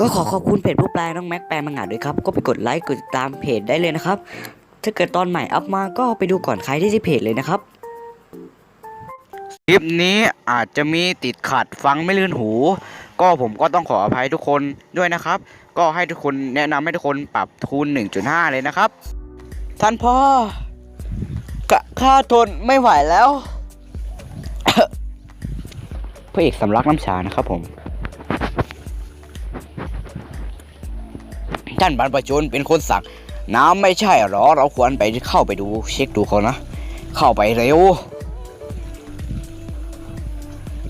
ก็ขอขอบคุณเพจผู้แปลน้องแม็กแปลมังงะด้วยครับ ก็ไปกดไลค์กดติดตามเพจได้เลยนะครับ ถ้าเกิดตอนใหม่อัพมาก็ไปดูก่อนใครที่ที่เพจเลยนะครับ คลิปนี้อาจจะมีติดขัดฟังไม่ลื่นหู ก็ผมก็ต้องขออภัยทุกคนด้วยนะครับ ก็ให้ทุกคนแนะนำให้ทุกคนปรับทูน1.5 เลยนะครับ ท่านพ่อกะข้าทนไม่ไหวแล้ว พระเอกสำลักน้ำชานะครับผม ท่านบรรพชนเป็นคนสั่ง น้ำไม่ใช่หรอ เราควรไปเข้าไปดูเช็คดูเขานะ เข้าไปเร็ว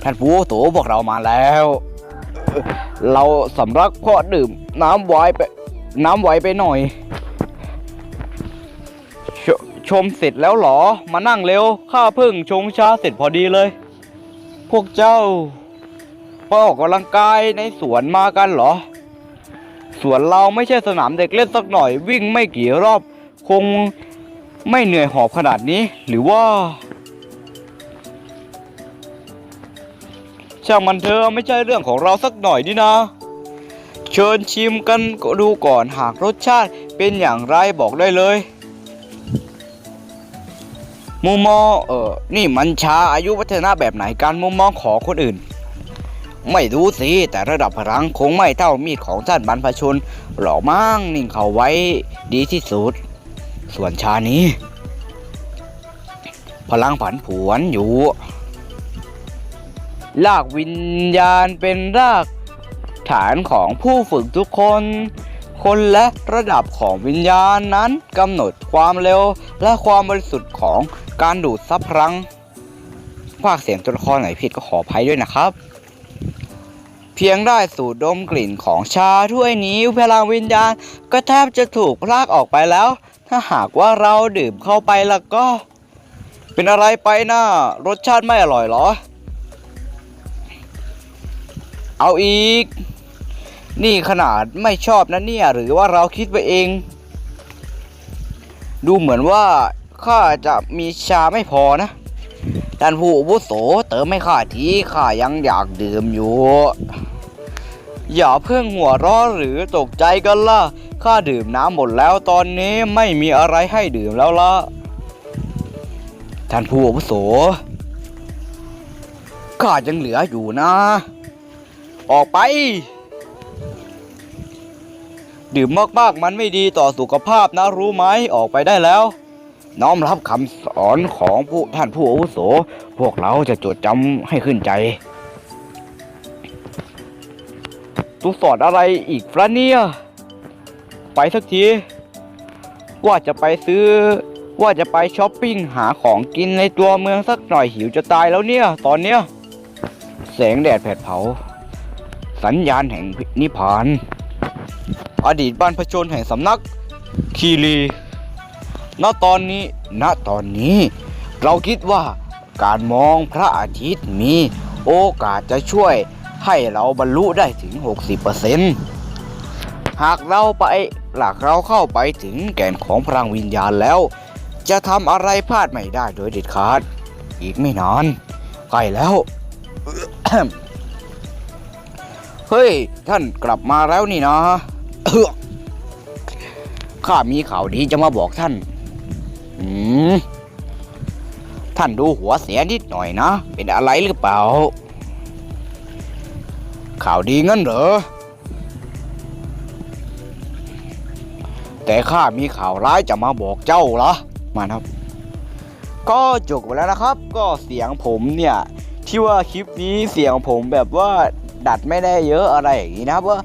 ท่านผู้โตบอกเรามาแล้ว เราสำลักเพราะดื่ม น้ำไวน์ไป น้ำไวน์ไปหน่อยชชมเสร็จแล้วหรอ มานั่งเร็ว ข้าเพิ่งชงชาเสร็จพอดีเลย พวกเจ้าไปออกกำลังกายในสวนมากันเหรอ สวนเราไม่ใช่สนามเด็กเล่นสักหน่อย วิ่งไม่กี่รอบ คงไม่เหนื่อยหอบขนาดนี้ หรือว่า ช่างมันเถอไม่ใช่เรื่องของเราสักหน่อยนี่นะ เชิญชิมกันก็ดูก่อนหากรสชาติเป็นอย่างไรบอกได้เลยมุมมองเออนี่มันชาอายุวัฒนะแบบไหนการมุมมองของคนอื่น ไม่รู้สิ แต่ระดับพลังคงไม่เท่ามีดของท่านบรรพชนหรอกมั้งนิ่งเขาไว้ดีที่สุด ส่วนชานี้ พลังผันผวนอยู่รากวิญญาณเป็นรากฐานของผู้ฝึกทุกคน คนและระดับของวิญญาณนั้นกำหนดความเร็วและความบริสุทธิ์ของการดูดซับพลังภาคเสียงตัวละครไหนผิดก็ขออภัยด้วยนะครับ เพียงได้สูดดมกลิ่นของชาถ้วยนี้พลังวิญญาณ ก็แทบจะถูกลากออกไปแล้ว ถ้าหากว่าเราดื่มเข้าไปแล้วก็ เป็นอะไรไปนะรสชาติไม่อร่อยหรอ เอาอีก นี่ขนาดไม่ชอบนะเนี่ย หรือว่าเราคิดไปเอง ดูเหมือนว่าข้าจะมีชาไม่พอนะ ท่านผู้อาวุโสเติมไม่ข้าทีข้ายังอยากดื่มอยู่ อย่าเพิ่งหัวเร้อหรือตกใจกันล่ะข้าดื่มน้ำหมดแล้วตอนนี้ไม่มีอะไรให้ดื่มแล้วล่ะท่านผู้อาวุโสข้ายังเหลืออยู่นะ ออกไป ดื่มมากๆมันไม่ดีต่อสุขภาพนะรู้ไหมออกไปได้แล้ว น้อมรับคำสอนของผู้ท่านผู้อาวุโส พวกเราจะจดจำให้ขึ้นใจตุสอนอะไรอีกฟะเนี่ย ไปสักที ว่าจะไปซื้อ ว่าจะไปช้อปปิ้งหาของกินในตัวเมืองสักหน่อยหิวจะตายแล้วเนี่ย ตอนเนี้ย แสงแดดแผดเผา สัญญาณแห่งนิพพาน อดีตบ้านพระชนแห่งสำนักคีรี ณตอนนี้ ณตอนนี้ เราคิดว่าการมองพระอาทิตย์มีโอกาสจะช่วยให้เราบรรลุได้ถึง 60%หากเราไปหลักเราเข้าไปถึงแก่นของพลังวิญญาณแล้ว จะทำอะไรพลาดไม่ได้โดยเด็ดขาด อีกไม่นานใกล้แล้ว เฮ้ย ท่านกลับมาแล้วนี่นะข้ามีข่าวดีจะมาบอกท่าน อืมท่านดูหัวเสียนิดหน่อยนะ เป็นอะไรหรือเปล่า ข่าวดีงั้นเหรอ แต่ข้ามีข่าวร้ายจะมาบอกเจ้าละมาครับ ก็จบไปแล้วนะครับ ก็เสียงผมเนี่ย ที่ว่าคลิปนี้เสียงผมแบบว่าดัดไม่ได้เยอะอะไรอย่างนี้นะครับว่า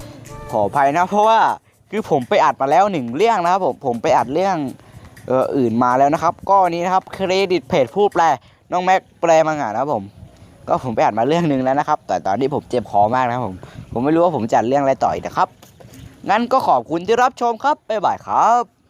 ขออภัยนะ เพราะว่าคือผมไปอัดมาแล้วหนึ่งเรื่องนะครับผมผมไปอัดเรื่อง เอออื่นมาแล้วนะครับ ก็นี้นะครับเครดิตเพจผู้แปลน้องแม็กแปลมังงะนะผมก็ผมไปอ่านมาเรื่องหนึ่งแล้วนะครับ แต่ตอนนี้ผมเจ็บคอมากนะครับผม ผมไม่รู้ว่าผมจัดเรื่องอะไรต่ออีกนะครับ งั้นก็ขอบคุณที่รับชมครับบ๊ายบายครับ